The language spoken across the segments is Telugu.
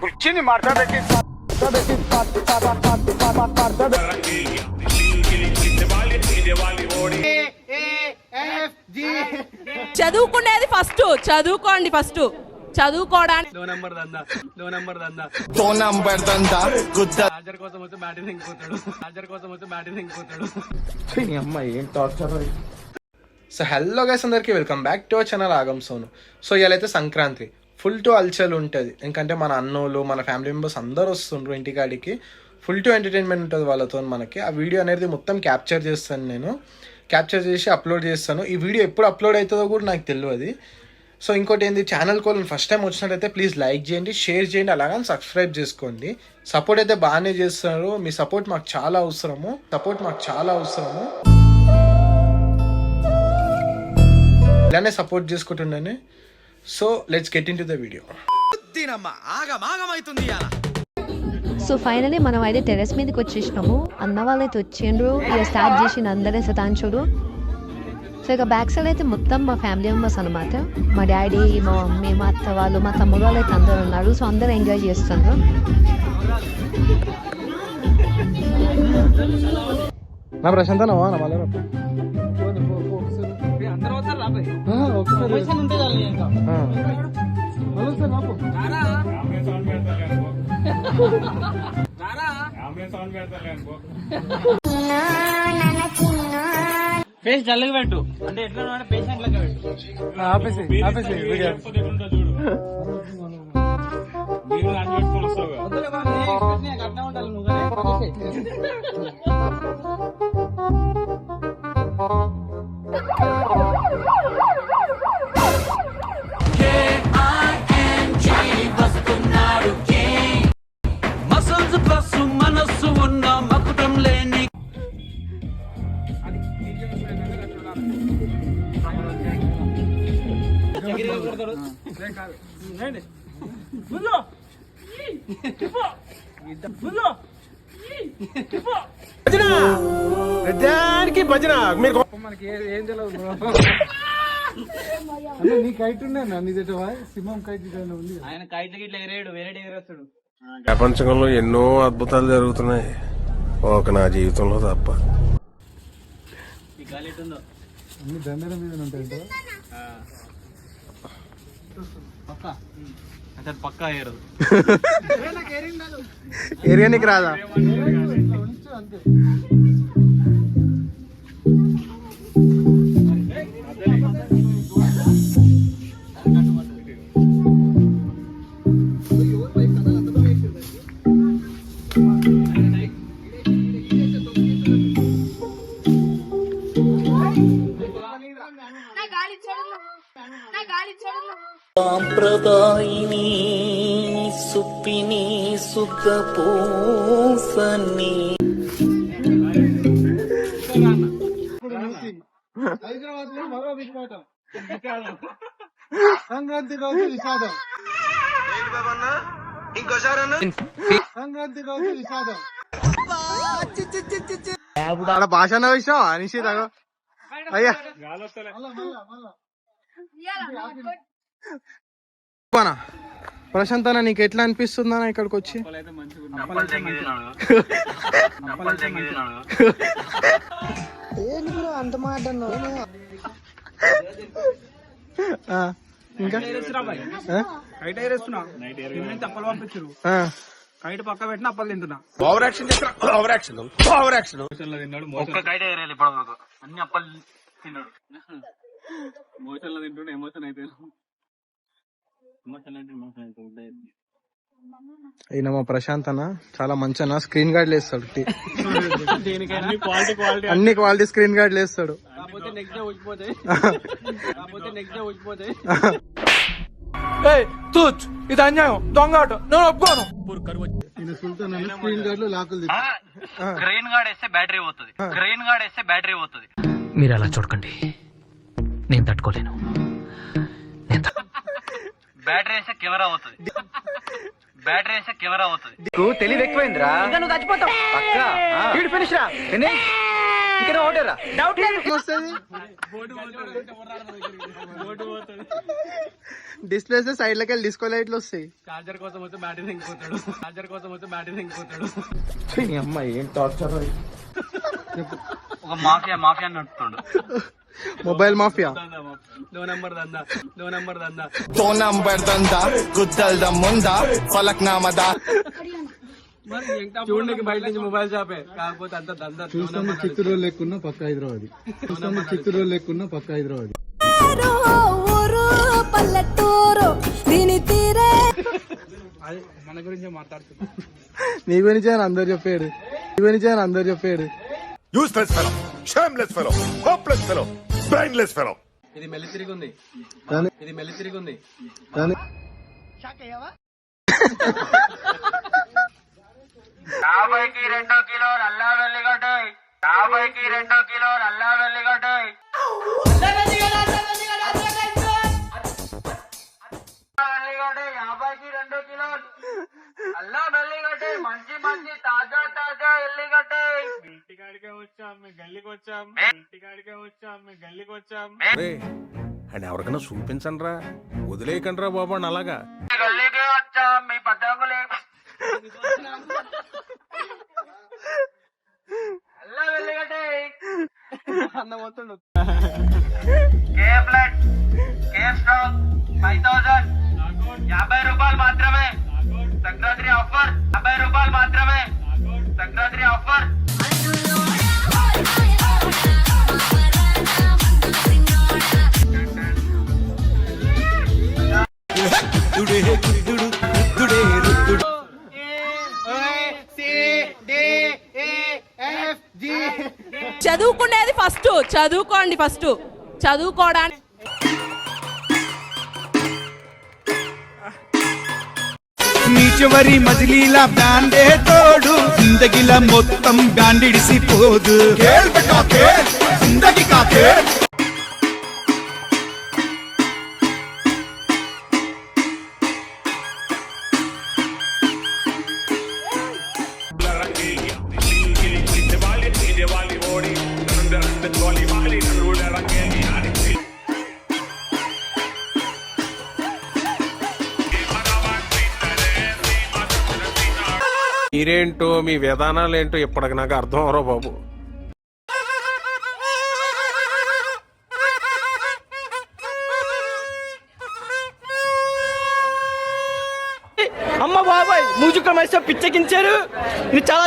కుర్చీని మడత పెట్టి చదువుకునేది ఫస్ట్ చదువుకోండి ఫస్ట్ చదువుకోవడానికి దో నంబర్ దందా దో నంబర్ దందా. తో నంబర్ దందా. గుద్ద. చార్జర్ కోసం వస్తే బ్యాటరీ తెంగిపోతాడు చార్జర్ కోసం వస్తే బ్యాటరీ తెంగిపోతాడు సో హలో గైస్ అందరికీ welcome back to our channel ఆగం సోను. సో అయితే సంక్రాంతి. ఫుల్ టు అల్చల్ ఉంటుంది. ఎందుకంటే మన అన్నోళ్ళు మన ఫ్యామిలీ మెంబర్స్ అందరు వస్తుండ్రు ఇంటికాడికి. ఫుల్ టు ఎంటర్టైన్మెంట్ ఉంటుంది వాళ్ళతో మనకి. ఆ వీడియో అనేది మొత్తం క్యాప్చర్ చేస్తాను నేను. క్యాప్చర్ చేసి అప్లోడ్ చేస్తాను. ఈ వీడియో ఎప్పుడు అప్లోడ్ అవుతుందో కూడా నాకు తెలియదు సో ఇంకోటి ఏంది? ఛానల్ కోల్ ఫస్ట్ టైం వచ్చినట్టయితే ప్లీజ్ లైక్ చేయండి షేర్ చేయండి అలాగని సబ్స్క్రైబ్ చేసుకోండి. సపోర్ట్ అయితే బాగానే చేస్తున్నారు. మీ సపోర్ట్ మాకు చాలా అవసరము. సపోర్ట్ మాకు చాలా అవసరము. ఇలానే support చేసుకుంటుండని. So let's get into the video so finally మనం అయితే టెరెస్ మీదకి వచ్చేసినాము. అన్న వాళ్ళైతే వచ్చిండ్రు ఇక స్టార్ట్ చేసిన అందరే సతాంచుడు సో ఇక బ్యాక్ సైడ్ అయితే మొత్తం మా ఫ్యామిలీ మెంబర్స్ అనమాట మా డాడీ మా మమ్మీ మా అత్త వాళ్ళు మా తమ్ముడు వాళ్ళు అయితే అందరు ఉన్నారు. సో అందరూ ఎంజాయ్ చేస్తున్నారు. నా ప్రశాంత నవ్వా నా మళ్ళీ ఫేస్ జల్లగా పెట్టు. అంటే ఎట్లా పేషెంట్ లెక్క పెట్టు. ఆపేసి ఆపేసి అట్లా ఉండాలి నువ్వు మసల్స్ దానికి భజన. మీరు మనకి ఏ- తెలియదు. నీ కైట్ ఉన్నా సింహం కైట్ ఏదైనా ఉంది ఆయన కైట్ గిట్ల వేరే ఎగరేస్తాడు. ప్రపంచంలో ఎన్నో అద్భుతాలు జరుగుతున్నాయి. ఒక నా జీవితంలో తప్ప. అన్ని దండల మీద పక్క? అంటే పక్కా ఏరు ఏరియా నీకు రాదా? సాంప్రదాయిని సుప్పిని సుఖ పూసని హైదరాబాద్ లో మరో విషయం సంక్రాంతి రోజు విషాదం సంక్రాంతి రోజు విషాదం ఆడ భాష అన్న విషయం అనిషి తగో అయ్యా. ప్రశాంత్ అన్న నీకు ఎట్లా అనిపిస్తుందా ఇక్కడికి వచ్చి? ఆ, ఇంకా? ఆ? కైట్ పంపించారు పక్క పెట్టిన అప్పలు తింటున్నా. ఓవర్ యాక్షన్ చేస్తున్నా ఓవర్ యాక్షన్ ఓవర్ యాక్షన్ ఒక్క కైట్ ఎగరేయాలి ఇప్పటి వరకు అన్ని అప్పలు తిన్నాడు మోషన్లో తింటుండే ఎమోషన్ అయితే ఎమోషన్ అంటే ఎమోషన్ అయితే ఈయన మా ప్రశాంత్ అన్న చాలా మంచి అన్న స్క్రీన్ గార్డ్ క్వాలిటీ అన్ని క్వాలిటీ స్క్రీన్ గార్డ్ వేస్తాడు కాకపోతే నెక్స్ట్ డే వచ్చిపోతాయి కాకపోతే నెక్స్ట్ డే వచ్చిపోతాయి ఇది అన్యాయం దొంగ ఒప్పుకోను. స్క్రీన్ గార్డ్లో లాకులు తిప్పాడు. గ్రెయిన్ గార్డ్ వేస్తే బ్యాటరీ పోతుంది. గ్రెయిన్ గార్డ్ వేస్తే బ్యాటరీ పోతుంది. మీరు అలా చూడకండి. నేను తట్టుకోలేను. బ్యాటరీ వేస్తే కెమెరా పోతుంది బ్యాటరీ వేస్తే కెమెరా పోతుంది తెలివి ఎక్కువైందిరా. ఇంకా నువ్వు చచ్చిపోతావు. పక్క. ఫినిష్ రా. డిస్ప్లేస్ సైడ్ లకి వెళ్ళి డిస్కో లైట్లు వస్తాయి. చార్జర్ కోసం వస్తే బ్యాటరీ తెగిపోతాడు చార్జర్ కోసం వస్తే బ్యాటరీ తెగిపోతాడు అమ్మ ఏం టార్చర్ ఒక మాఫియా మాఫియా నడుపుతాడు. Mobile mafia? దో నంబర్ దందా దో నంబర్ దందా. తో నంబర్ దందా గుద్దల్ద ముందా ఫలక్ నామదా. చూడడానికి బయట నుంచి మొబైల్ షాపే. కాకపోతే అంత దందా దో నంబర్ చిత్తూరు లెక్కున్న పక్క హైదరాబాద్. చూస్తాను చిత్తూరు లెక్కున్న పక్క హైదరాబాద్. పల్లెటూరు దీని తీరే. మన గురించే మాట్లాడుతున్నా. నీ గురించి అని అందరు చెప్పాడు. నీ గురించి అని అందరు చెప్పాడు. Fellow shameless fellow hopeless fellow brainless fellow ఇది మెల్లి తిరిగి ఉంది కానీ ఇది మెల్లి తిరిగి ఉంది కానీ యాభైకి రెండో కిలో నల్లా వెల్లిగడ్డ. యాభైకి రెండో కిలో నల్లా వచ్చాం ఇంటికాడికే వచ్చాం మీ గల్లీకి వచ్చాం. అని ఎవరికైనా చూపించండి రా వదిలేయకండి రా బాబు అని అలాగా. గల్లీకే వచ్చాం మీ పతంగులే అల్లా వెల్లిగడ్డ. కే బ్లడ్ కే స్ట్రాంగ్ ఫైవ్ థౌసండ్ యాభై రూపాయలు మాత్రమే. సంక్రాంతి ఆఫర్ యాభై రూపాయలు మాత్రమే. చదువుకునేది ఫస్ట్ చదువుకోండి ఫస్ట్. చదువుకోవడానికి నీ చివరి మజిలీల బ్యాండే తోడు జిందగిల మొత్తం బ్యాండిడిసిపోదు జిందగి కాకే మీరేంటో మీ విధానాలు ఏంటో ఇప్పటికి నాకు అర్థం అవరో బాబు. అమ్మ బాబాయ్ మూజుకం వేస్తే పిచ్చెక్కించారు. ఇది చాలా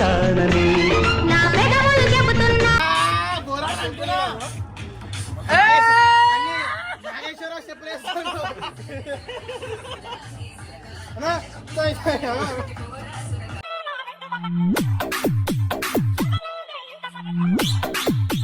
కానని Thank you.